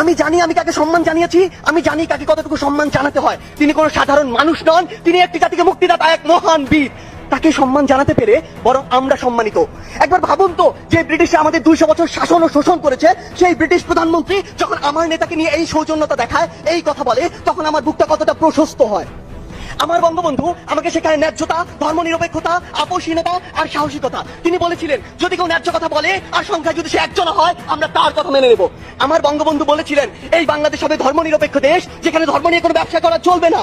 আমি জানি আমি কাকে সম্মান জানিয়েছি, আমি জানি কাকে কতটুকু সম্মান জানাতে হয়। তিনি কোনো সাধারণ মানুষ নন, তিনি একটি জাতিকে মুক্তিদাতা, এক মহান বীর। তাকে সম্মান জানাতে পেরে বরং আমরা সম্মানিত। একবার ভাবুন তো, যে ব্রিটিশে আমাদের দুইশো বছর শাসন ও শোষণ করেছে, সেই ব্রিটিশ প্রধানমন্ত্রী যখন আমার নেতাকে নিয়ে এই সৌজন্যতা দেখায়, এই কথা বলে, তখন আমার বুকটা কতটা প্রশস্ত হয়। আমার বঙ্গবন্ধু আমাকে শেখায় ন্যায্যতা ধর্ম নিরপেক্ষতা আপোষহীনতা আর সাহসিকতা। তিনি বলেছিলেন, যদি কেউ ন্যায্য কথা বলে আর সংখ্যায় যদি সে একজন হয়, আমরা তার কথা মেনে নেব। আমার বঙ্গবন্ধু বলেছিলেন, এই বাংলাদেশ হবে ধর্মনিরপেক্ষ দেশ, যেখানে ধর্ম নিয়ে কোনো ব্যবসা করা চলবে না।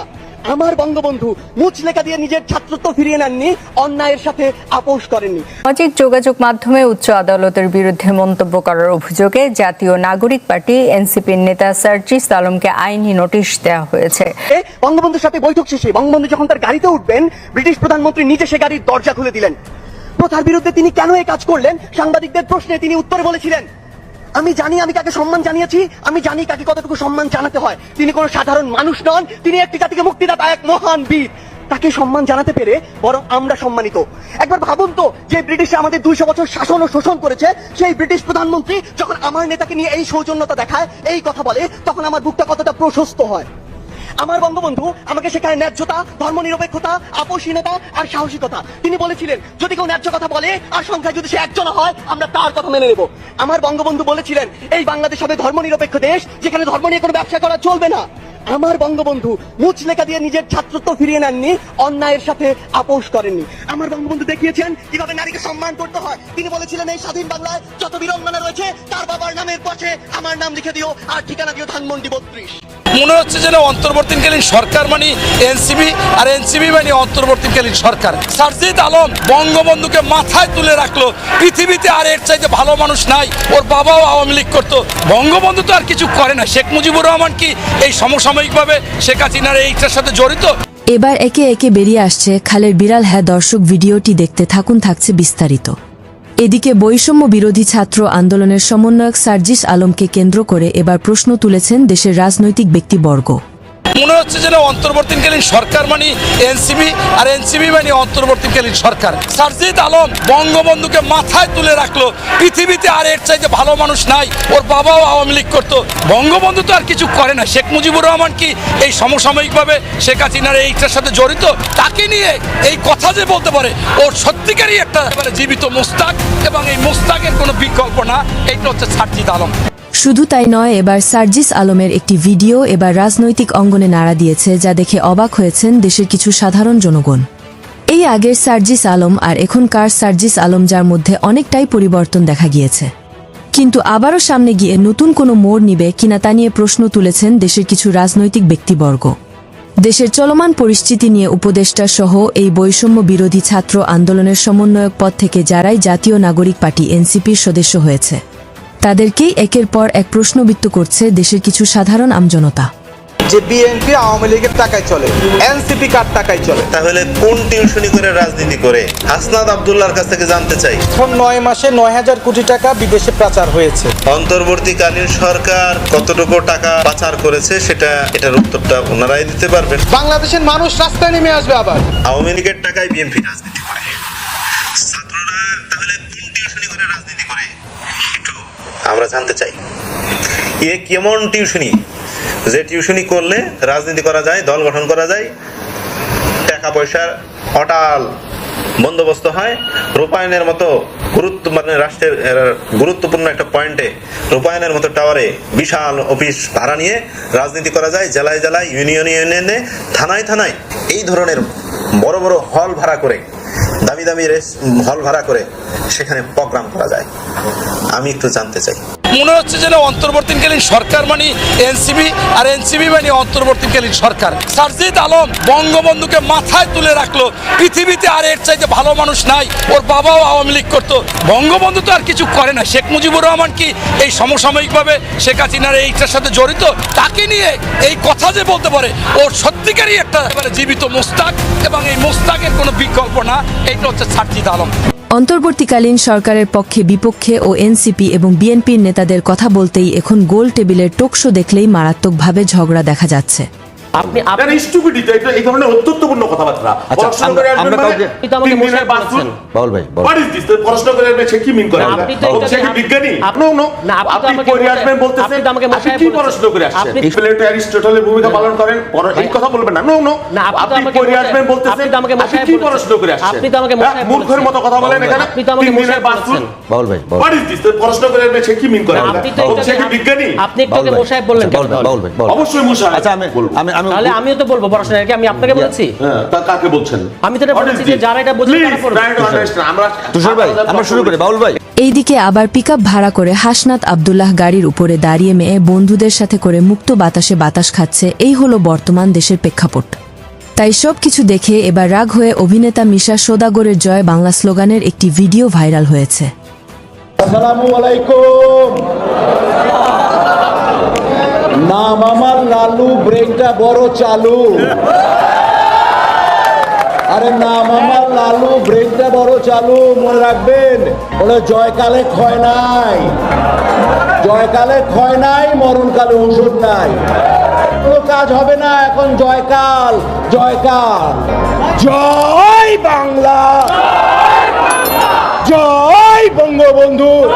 আমার বঙ্গবন্ধু মুচলেখা দিয়ে নিজের ছাত্রত্ব ফিরিয়ে নেননি অন্যায়ের সাথে আপোষ করেননি। সামাজিক যোগাযোগ মাধ্যমে উচ্চ আদালতের বিরুদ্ধে মন্তব্য করার অভিযোগে জাতীয় নাগরিক পার্টি এনসিপির নেতা সার্জিস আলমকে আইনি নোটিশ দেওয়া হয়েছে। বঙ্গবন্ধুর সাথে বৈঠক শেষে বঙ্গবন্ধু যখন তার গাড়িতে উঠবেন ব্রিটিশ প্রধানমন্ত্রী নিজে সে গাড়ির দরজা খুলে দিলেন। প্রথার বিরুদ্ধে তিনি কেন এই কাজ করলেন? সাংবাদিকদের প্রশ্নে তিনি উত্তরে বলেছিলেন। আমি জানি আমি কাকে সম্মান জানিয়েছি, আমি জানি কাকে কতটুকু সম্মান জানাতে হয়। তিনি কোনো সাধারণ মানুষ নন, তিনি একটি জাতিকে মুক্তিদাতা, এক মহান বীর। তাকে সম্মান জানাতে পেরে বরং আমরা সম্মানিত। একবার ভাবুন তো, যে ব্রিটিশে আমাদের দুইশো বছর শাসন ও শোষণ করেছে, সেই ব্রিটিশ প্রধানমন্ত্রী যখন আমার নেতাকে নিয়ে এই সৌজন্যতা দেখায়, এই কথা বলে, তখন আমার বুকটা কতটা প্রশস্ত হয়। আমার বঙ্গবন্ধু আমাকে শেখায় ন্যায্যতা, ধর্মনিরপেক্ষতা, আপোষহীনতা আর সাহসিকতা। তিনি বলেছিলেন, যদি কেউ ন্যায্য কথা বলে আর সংখ্যায় যদি সে একজন হয়, আমরা তার কথা মেনে নেব। আমার বঙ্গবন্ধু বলেছিলেন, এই বাংলাদেশ হবে ধর্মনিরপেক্ষ দেশ, যেখানে ধর্ম নিয়ে কোনো ব্যবসা করা চলবে না। আমার বঙ্গবন্ধু মুচ লেখা দিয়ে নিজের ছাত্রত্ব ফিরিয়ে নেননি, অন্যায়ের সাথে আপোষ করেননি। আমার বঙ্গবন্ধু দেখিয়েছেন, কীভাবে নারীকে সম্মান করতে হয়। তিনি বলেছিলেন, এই স্বাধীন বাংলায় যত বীরঙ্গনা রয়েছে, তার বাবার নামের পাশে আমার নাম লিখে দিও, আর ঠিকানা দিও ধানমন্ডি বত্রিশ। মনে হচ্ছে যেন অন্তর্বর্তীকালীন সরকার মানে এনসিবি আর এনসিবি মানে অন্তর্বর্তীকালীন সরকার। সারজিদ আলম বঙ্গবন্ধুকে মাথায় তুলে রাখল, পৃথিবীতে আর এর চাইতে ভালো মানুষ নাই, ওর বাবাও আওয়ামী লীগ করতো। বঙ্গবন্ধু তো আর কিছু করে না, শেখ মুজিবুর রহমান কি এই সমসাময়িকভাবে শেখ হাসিনার এইটার সাথে জড়িত? এবার একে একে বেরিয়ে আসছে খালের বিড়াল হ্যাঁ দর্শক, ভিডিওটি দেখতে থাকুন, থাকছে বিস্তারিত। এদিকে বৈষম্য বিরোধী ছাত্র আন্দোলনের সমন্বয়ক সার্জিস আলমকে কেন্দ্র করে এবার প্রশ্ন তুলেছেন দেশের রাজনৈতিক ব্যক্তিবর্গ। মনে হচ্ছে যেন অন্তর্বর্তীকালীন সরকার মানে এনসিবি আর এনসিবি মানে অন্তর্বর্তীকালীন সরকার। সারজিদ আলম বঙ্গবন্ধুকে মাথায় তুলে রাখল, পৃথিবীতে আর এর চাইতে ভালো মানুষ নাই, ওর বাবাও আওয়ামী লীগ করতো। বঙ্গবন্ধু তো আর কিছু করে না। শেখ মুজিবুর রহমান কি এই সমসাময়িকভাবে শেখ হাসিনার এইটার সাথে জড়িত? তাকে নিয়ে এই কথা যে বলতে পারে, ওর সত্যিকারই একটা জীবিত মোস্তাক এবং এই মোস্তাকের কোনো বিকল্প না, এইটা হচ্ছে সারজিদ আলম। শুধু তাই নয়, এবার সার্জিস আলমের একটি ভিডিও এবার রাজনৈতিক অঙ্গনে নাড়া দিয়েছে যা দেখে অবাক হয়েছেন দেশের কিছু সাধারণ জনগণ। এই আগের সার্জিস আলম আর এখনকার সার্জিস আলম যার মধ্যে অনেকটাই পরিবর্তন দেখা গিয়েছে। কিন্তু আবারও সামনে গিয়ে নতুন কোনো মোড় নিবে কিনা তা নিয়ে প্রশ্ন তুলেছেন দেশের কিছু রাজনৈতিক ব্যক্তিবর্গ। দেশের চলমান পরিস্থিতি নিয়ে উপদেষ্টা সহ এই বৈষম্য বিরোধী ছাত্র আন্দোলনের সমন্বয়ক পদ থেকে যারাই জাতীয় নাগরিক পার্টি এনসিপির সদস্য হয়েছে। তাদেরকেই একের পর এক প্রশ্নবিত্ত করছে দেশের কিছু সাধারণ আমজনতা। যে বিএনপি আওয়ামী লীগের টাকায় চলে এনসিপি কার টাকায় চলে? তাহলে কোন টিউশনি করে রাজনীতি করে? হাসনাদ আব্দুল্লাহর কাছ থেকে জানতে চাই। এখন নয় মাসে নয় হাজার কোটি টাকা বিদেশে পাচার হয়েছে। অন্তর্বর্তীকালীন সরকার কতটুকু টাকা পাচার করেছে সেটা এটার উত্তরটা ওনারাই দিতে পারবেন। বাংলাদেশের মানুষ রাস্তায় নেমে আসবে আবার। আওয়ামী লীগের টাকায় বিএনপি রাজনীতি আমরা জানতে চাই, এ কেমন টিউশনি? যে টিউশনি করলে রাজনীতি করা যায়, দল গঠন করা যায় টাকা পয়সার অটাল বন্দোবস্ত হয়, রূপায়ণের মতো গুরুত্ব মানে রাষ্ট্রের গুরুত্বপূর্ণ একটা পয়েন্টে, রূপায়ণের মতো টাওয়ারে বিশাল অফিস ভাড়া নিয়ে রাজনীতি করা যায়, জেলায় জেলায়, ইউনিয়ন ইউনিয়নে, থানায় থানায়। এই ধরনের বড় বড় হল ভাড়া করে, দামি দামি রেস- হল ভাড়া করে সেখানে প্রোগ্রাম করা যায়। আমি একটু জানতে চাই। মনে হচ্ছে যেন অন্তর্বর্তীকালীন সরকার মানে এনসিবি আর এনসিবি মানে অন্তর্বর্তীকালীন সরকার। সারজিদ আলম বঙ্গবন্ধুকে মাথায় তুলে রাখল, পৃথিবীতে আর এর চাইতে ভালো মানুষ নাই, ওর বাবাও আওয়ামী লীগ করতো। বঙ্গবন্ধু তো আর কিছু করে না। শেখ মুজিবুর রহমান কি এই সমসাময়িকভাবে শেখ হাসিনার এইটার সাথে জড়িত? তাকে নিয়ে এই কথা যে বলতে পারে, ওর সত্যিকারই একটা জীবিত মোস্তাক এবং এই মোস্তাকের কোনো বিকল্প না, এইটা হচ্ছে সারজিদ আলম। অন্তর্বর্তীকালীন সরকারের পক্ষে বিপক্ষে ও এনসিপি এবং বিএনপির নেতাদের কথা বলতেই এখন গোল টেবিলের টোকশো দেখলেই মারাত্মকভাবে ঝগড়া দেখা যাচ্ছে। আপনি আপনি স্টুপিডিটি এটা এই ধরনের অত্যন্তপূর্ণ কথাবার্তা আচ্ছা, পড়াশোনা আমরা- করে আমরা মানে কাউকে- আপনি তো আমাকে মশাই বাউল ভাই বাউল What is this? তো পড়াশোনা করে সে কি মিন করে না, এটা? আপনি তো সে কি বিজ্ঞানী আপনি- নো নো আপনি তো আমাকে আসবেন বলতেছেন আপনি তো আমাকে আপনি কি। পড়াশোনা করে আসছেন প্লেটো অ্যারিস্টটলের ভূমিকা পালন করেন এই কথা বলবেন না নো নো না, আপনি তো আমাকে আসবেন বলতেছেন আপনি তো আমাকে আপনি কি। পড়াশোনা করে আসছেন আপনি তো আমাকে হ্যাঁ, মূর্খের মতো কথা বলেন এখানে আপনি তো আমাকে মশাই বাউল ভাই বাউল What is this? তো পড়াশোনা করে সে কি মিন করে এটা? আপনি তো সে কি বিজ্ঞানী আপনি একটু ভাই। মশাই বললেন আচ্ছা, বাউল ভাই, ভাই ভাই। অবশ্যই মশাই আচ্ছা আমি বলব। আমি আমি তাহলে আমিও তো বলব পড়াশোনা কি আমি আপনাকে বলেছি? হ্যাঁ, তা কাকে বলছেন? আমি তো এটা বলছি যে যারা এটা বোঝে তারা to আমরা- তুষার ভাই আমরা শুরু করি বাউল ভাই। এইদিকে আবার পিকআপ ভাড়া করে হাসনাত আবদুল্লাহ গাড়ির উপরে দাঁড়িয়ে মেয়ে বন্ধুদের সাথে করে মুক্ত বাতাসে বাতাস খাচ্ছে। এই হলো বর্তমান দেশের প্রেক্ষাপট। তাই সব কিছু দেখে এবার রাগ হয়ে অভিনেতা মিশা সোদাগরের জয় বাংলা স্লোগানের একটি ভিডিও ভাইরাল হয়েছে। আসসালামু আলাইকুম। নাম আমার লালু, ব্রেকটা বড় চালু। আরে নাম আমার লালু, ব্রেকটা বড় চালু, মনে রাখবেন বলে জয়কালে ক্ষয় নাই। জয়কালে ক্ষয় নাই, মরণকালে ওষুধ নাই। কোনো কাজ হবে না এখন জয়কাল জয়কাল। জয় বাংলা। জয় বঙ্গবন্ধু।